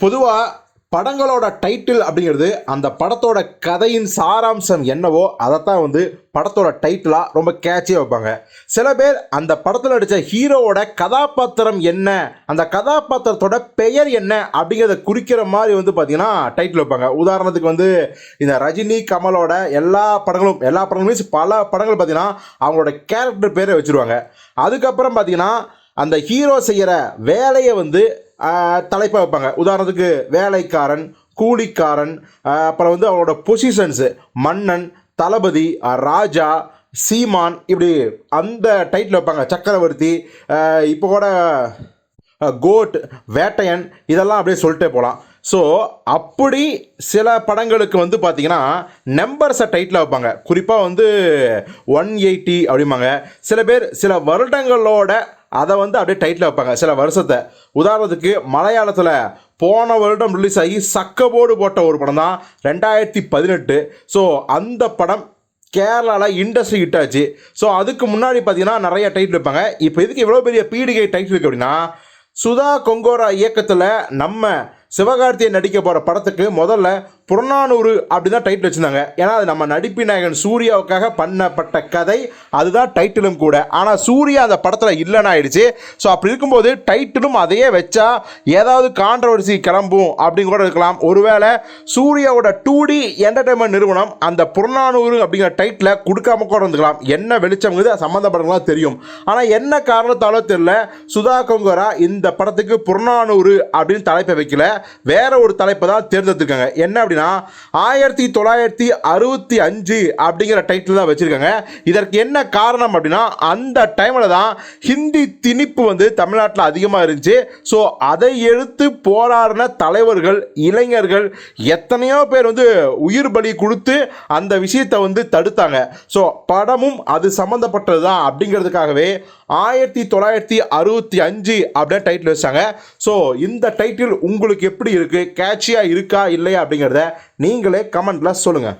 பொதுவாக படங்களோட டைட்டில் அப்படிங்கிறது அந்த படத்தோட கதையின் சாராம்சம் என்னவோ அதைத்தான் வந்து படத்தோட டைட்டிலாக ரொம்ப கேட்சியாக வைப்பாங்க. சில பேர் அந்த படத்தில் நடித்த ஹீரோவோட கதாபாத்திரம் என்ன அந்த கதாபாத்திரத்தோட பெயர் என்ன அப்படிங்கிறத குறிக்கிற மாதிரி வந்து பார்த்திங்கன்னா டைட்டில் வைப்பாங்க. உதாரணத்துக்கு வந்து இந்த ரஜினி கமலோட எல்லா படங்களும் எல்லா படங்களும் பல படங்கள் பார்த்தீங்கன்னா அவங்களோட கேரக்டர் பேரை வச்சுருவாங்க. அதுக்கப்புறம் பார்த்தீங்கன்னா அந்த ஹீரோ செய்கிற வேலையை வந்து தலைப்பாக வைப்பாங்க. உதாரணத்துக்கு வேலைக்காரன் கூலிக்காரன் அப்புறம் வந்து அவங்களோட பொசிஷன்ஸு மன்னன் தளபதி ராஜா சீமான் இப்படி அந்த டைட்டில் வைப்பாங்க. சக்கரவர்த்தி இப்போ கூட கோட் வேட்டையன் இதெல்லாம் அப்படியே சொல்லிட்டே போகலாம் ஸோ அப்படி சில படங்களுக்கு வந்து பார்த்தீங்கன்னா நம்பர்ஸை டைட்டில் வைப்பாங்க. குறிப்பாக வந்து ஒன் எயிட்டி அப்படிம்பாங்க. சில பேர் சில வருடங்களோட அதை வந்து அப்படியே டைட்டில் வைப்பாங்க. சில வருஷத்தை. உதாரணத்துக்கு மலையாளத்தில் போன வருடம் ரிலீஸ் ஆகி சக்கபோர்டு போட்ட ஒரு படம் தான் ரெண்டாயிரத்தி பதினெட்டு. ஸோ அந்த படம் கேரளாவில் இண்டஸ்ட்ரி ஹிட் ஆச்சு. ஸோ அதுக்கு முன்னாடி பார்த்தீங்கன்னா நிறைய டைட்டில் வைப்பாங்க. இப்போ இதுக்கு இவ்வளோ பெரிய பீடிகை டைட்டில் இருக்குது அப்படின்னா சுதா கொங்கோரா இயக்கத்தில் நம்ம சிவகார்த்தியை நடிக்க போகிற படத்துக்கு முதல்ல புறநானூறு அப்படின்னு தான் டைட்டில் வச்சுருந்தாங்க. ஏன்னா அது நம்ம நடிப்பின் நாயகன் சூர்யாவுக்காக பண்ணப்பட்ட கதை. அதுதான் டைட்டிலும் கூட. ஆனால் சூர்யா அந்த படத்தில் இல்லைன்னு ஆயிடுச்சு. ஸோ அப்படி இருக்கும்போது டைட்டிலும் அதையே வச்சா ஏதாவது கான்ட்ரவர்சி கிளம்பும் அப்படின்னு கூட இருக்கலாம். ஒருவேளை சூர்யாவோட டூ டி என்டர்டைன்மெண்ட் நிறுவனம் அந்த புறநானூறு அப்படிங்கிற டைட்டில் கொடுக்காம கூட இருந்துக்கலாம். என்ன வெளிச்சம்ங்கிறது சம்மந்தப்பட்டவங்களாம் தெரியும். ஆனால் என்ன காரணத்தாலோ தெரியல. சுதா கொங்கரா இந்த படத்துக்கு புறநானூறு அப்படின்னு தலைப்பை வைக்கல. வேற ஒரு தலைப்பை தான் தேர்ந்தெடுத்துருக்காங்க. என்ன அப்படி அப்படின்னா ஆயிரத்தி தொள்ளாயிரத்தி அறுபத்தி அஞ்சு அப்படிங்கிற டைட்டில் தான் வச்சுருக்காங்க. இதற்கு என்ன காரணம் அப்படின்னா அந்த டைமில் தான் ஹிந்தி திணிப்பு வந்து தமிழ்நாட்டில் அதிகமாக இருந்துச்சு. ஸோ அதை எடுத்து போராடின தலைவர்கள் இளைஞர்கள் எத்தனையோ பேர் வந்து உயிர் பலி கொடுத்து அந்த விஷயத்தை வந்து தடுத்தாங்க. ஸோ படமும் அது சம்மந்தப்பட்டது தான் அப்படிங்கிறதுக்காகவே ஆயிரத்தி தொள்ளாயிரத்தி அறுபத்தி அஞ்சு அப்படின்னு டைட்டில் வச்சாங்க ஸோ இந்த டைட்டில் உங்களுக்கு எப்படி இருக்குது கேட்சியாக இருக்கா? இல்லையா? அப்படிங்கிறத நீங்களே கமெண்ட்டில் சொல்லுங்கள்